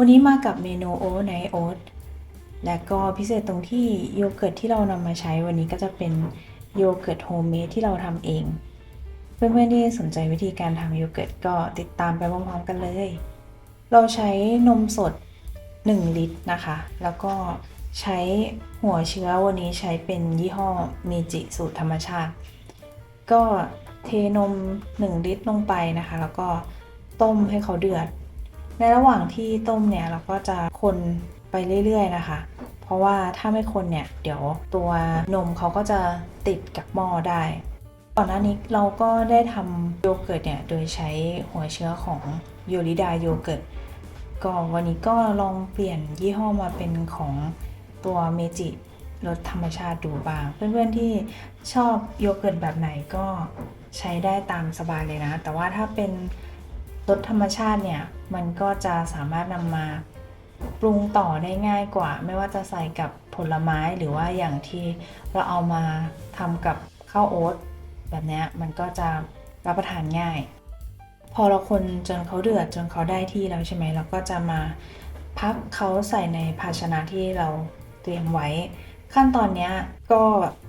วันนี้มากับเมนูโอ๊ตไนโอ๊ตและก็พิเศษตรงที่โยเกิร์ตที่เรานำมาใช้วันนี้ก็จะเป็นโยเกิร์ตโฮมเมดที่เราทำเอง เพื่อนๆที่สนใจวิธีการทำโยเกิร์ตก็ติดตามไปพร้อมๆกันเลย เราใช้นมสด 1 ลิตรนะคะ แล้วก็ใช้หัวเชื้อวันนี้ใช้เป็นยี่ห้อเมจิสูตรธรรมชาติ ก็เทนม 1 ลิตรลงไปนะคะ แล้วก็ต้มให้เขาเดือด ในระหว่างที่ต้มเนี่ยเราก็จะคนไปเรื่อย ๆ นะคะ เพราะว่าถ้าไม่คนเนี่ยเดี๋ยวตัวนมเขาก็จะติดกับหม้อได้ ก่อนหน้านี้เราก็ได้ทำโยเกิร์ตเนี่ยโดยใช้หัวเชื้อของโยริดาโยเกิร์ตก็วันนี้ก็ลองเปลี่ยนยี่ห้อมาเป็นของตัวเมจิรสธรรมชาติดูบ้าง เพื่อนๆที่ชอบโยเกิร์ตแบบไหนก็ใช้ได้ตามสบายเลยนะ แต่ว่าถ้าเป็น รสธรรมชาติเนี่ยมันก็จะสามารถนำมาปรุงต่อได้ง่ายกว่า ไม่ว่าจะใส่กับผลไม้หรือว่าอย่างที่เราเอามาทำกับข้าวโอ๊ตแบบนี้มันก็จะรับประทานง่าย พอเราคนจนเขาเดือดจนเขาได้ที่แล้วใช่ไหมเราก็จะมาพักเขาใส่ในภาชนะที่เราเตรียมไว้ ขั้นตอนนี้ก็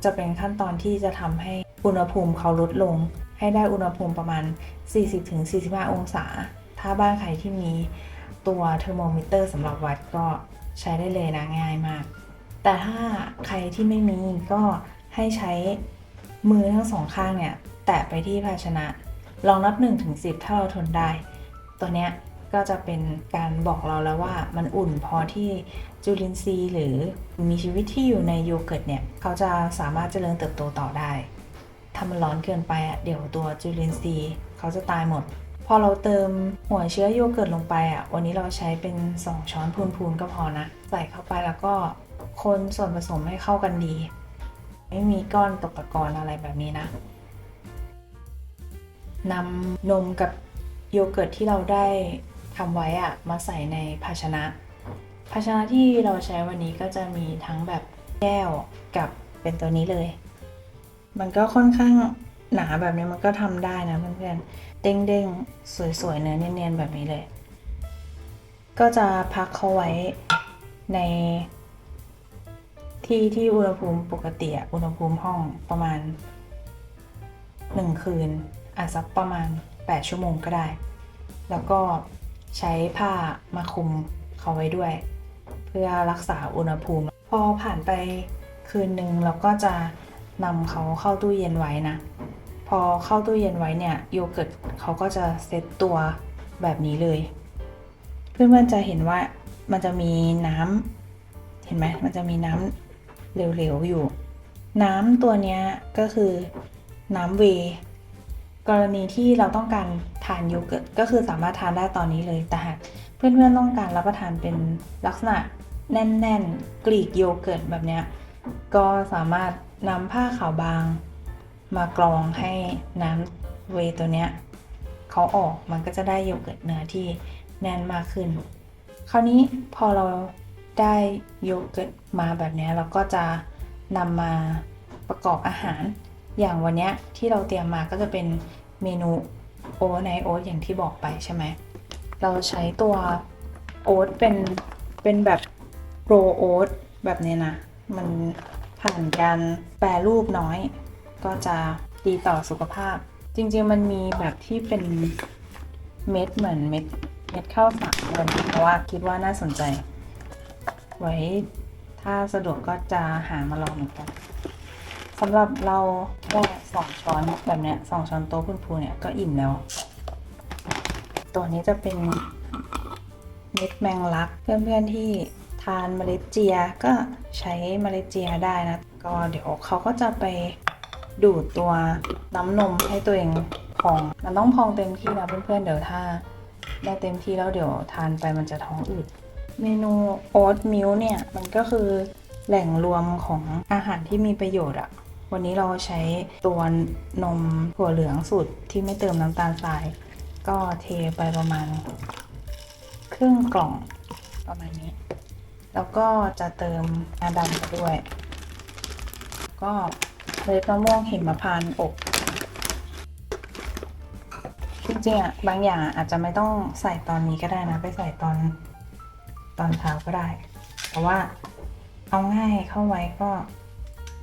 จะเป็นขั้นตอนที่จะทำให้อุณหภูมิเขาลดลง ให้ได้อุณหภูมิประมาณ 40-45 องศา ถ้าบ้านใครที่มีตัวเทอร์โมมิเตอร์สำหรับวัดก็ใช้ได้เลยนะง่ายมาก แต่ถ้าใครที่ไม่มีก็ให้ใช้มือทั้งสองข้างเนี่ย แตะไปที่ภาชนะ ลองนับ1ถึง10ถ้าเราทนได้ ตัวเนี้ยก็จะเป็นการบอกเราแล้วว่ามันอุ่นพอที่จุลินทรีย์หรือมีชีวิตที่อยู่ในโยเกิร์ตเนี่ย เขาจะสามารถเจริญเติบโตต่อได้ ถ้ามันร้อนเกินไปอะเดี๋ยวตัวจุลินทรีย์เขาจะตายหมด พอเราเติมหัวเชื้อโยเกิร์ตลงไปอะวันนี้เราใช้เป็น 2 ช้อนพูนๆก็พอนะ ใส่เข้าไปแล้วก็คนส่วนผสมให้เข้ากันดี ไม่มีก้อนตกตะกอนอะไรแบบนี้นะนำนมกับโยเกิร์ตที่เราได้ทำไว้อะมาใส่ในภาชนะ ภาชนะที่เราใช้วันนี้ก็จะมีทั้งแบบแก้วกับเป็นตัวนี้เลย มันก็ค่อนข้างหนาแบบนี้มันก็ทำได้นะเพื่อนๆ เด้งๆ สวยๆ เนื้อเนียนๆ แบบนี้เลย ก็จะพักเขาไว้ในที่ที่อุณหภูมิปกติอุณหภูมิห้องประมาณ 1 คืนอาจสักประมาณ 8 ชั่วโมงก็ได้ แล้วก็ใช้ผ้ามาคลุมเขาไว้ด้วย เพื่อรักษาอุณหภูมิ พอผ่านไปคืนหนึ่งเราก็จะ นำเขาเข้าตู้เย็นไว้นะ พอเข้าตู้เย็นไว้เนี่ยโยเกิร์ตเขาก็จะเซตตัวแบบนี้เลย เพื่อนๆจะเห็นว่ามันจะมีน้ำเห็นไหมมันจะมีน้ำเหลวๆอยู่ น้ำตัวนี้ก็คือน้ำเว กรณีที่เราต้องการทานโยเกิร์ตก็คือสามารถทานได้ตอนนี้เลยแต่หากเพื่อนๆต้องการรับประทานเป็นลักษณะแน่นๆ กรีกโยเกิร์ตแบบเนี้ย ก็สามารถนำผ้าขาวบาง มากรองให้น้ำเวตัวเนี้ยเขาออกมันก็จะได้โยเกิร์ตเนื้อที่แน่นมากขึ้น คราวนี้พอเราได้โยเกิร์ตมาแบบเนี้ยเราก็จะนำมาประกอบอาหาร อย่างวันเนี้ยที่เราเตรียมมาก็จะเป็นเมนูโอ๊ตไนโอ๊ตอย่างที่บอกไปใช่ไหม เราใช้ตัวโอ๊ตเป็นเป็นแบบโรโอ๊ตแบบนี้นะ มันผ่านการแปรรูปน้อย ก็จะดีต่อสุขภาพ จริงๆมันมีแบบที่เป็นเม็ดเหมือนเม็ดเม็ดข้าวสาลีเพราะว่าคิดว่าน่าสนใจ ไว้ถ้าสะดวกก็จะหามาลองเหมือนกันสำหรับเราแค่สองช้อนแบบเนี้ยสองช้อนโต๊ะพูนๆเนี่ยก็อิ่มแล้ว ตัวนี้จะเป็นเม็ดแมงลักเพื่อนๆที่ ทานเมล็ดเจียก็ใช้เมล็ดเจียได้นะ ก็เดี๋ยวเขาก็จะไปดูดตัวน้ำนมให้ตัวเองพอง มันต้องพองเต็มที่นะเพื่อนๆ เดี๋ยวถ้าได้เต็มที่แล้วเดี๋ยวทานไปมันจะท้องอืด เมนูโอ๊ตมิลเนี่ย มันก็คือแหล่งรวมของอาหารที่มีประโยชน์อะวันนี้เราใช้ตัวนมถั่วเหลืองสูตรที่ไม่เติมน้ำตาลทราย ก็เทไปประมาณครึ่งกล่องประมาณนี้ แล้วก็จะเติมงาดำไปด้วย ก็เล็ดมะม่วงหิมพานต์อบจริงๆอะบางอย่างอาจจะไม่ต้องใส่ตอนนี้ก็ได้นะ ไปใส่ตอนตอนเช้าก็ได้ แต่ว่าเอาง่ายเข้าไว้ก็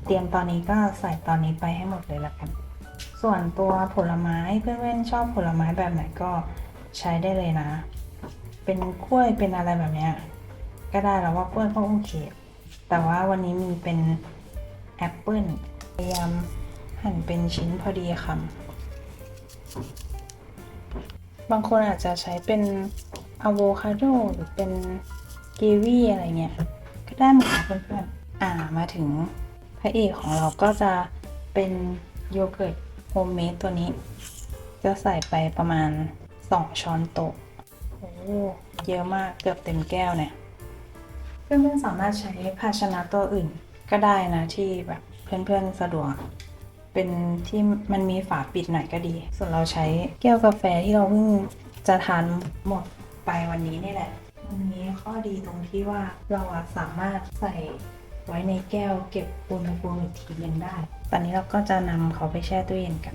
เตรียมตอนนี้ก็ใส่ตอนนี้ไปให้หมดเลยละกัน ส่วนตัวผลไม้เพื่อนๆชอบผลไม้แบบไหนก็ใช้ได้เลยนะ เป็นกล้วยเป็นอะไรแบบเนี้ย ก็ได้แล้วว่ากล้วยก็โอเค แต่ว่าวันนี้มีเป็นแอปเปิ้ลพยายามหั่นเป็นชิ้นพอดีคำบางคนอาจจะใช้เป็นอะโวคาโดหรือเป็นเกวีอะไรเงี้ย ก็ได้เหมือนกันเพื่อนๆ อ่ามาถึงพระเอกของเราก็จะเป็นโยเกิร์ตโฮมเมดตัวนี้ จะใส่ไปประมาณ 2 ช้อนโต๊ะโอ้เยอะมากเกือบเต็มแก้วเนี่ย เพื่อนๆสามารถใช้ภาชนะตัวอื่นก็ได้นะที่แบบเพื่อนๆสะดวก เป็นที่มันมีฝาปิดหน่อยก็ดี ส่วนเราใช้แก้วกาแฟที่เราเพิ่งจะทานหมดไปวันนี้นี่แหละมันมีข้อดีตรงที่ว่าเราสามารถใส่ไว้ในแก้วเก็บอุณหภูมิอีกทีหนึงได้ ตอนนี้เราก็จะนำเขาไปแช่ตู้เย็นกัน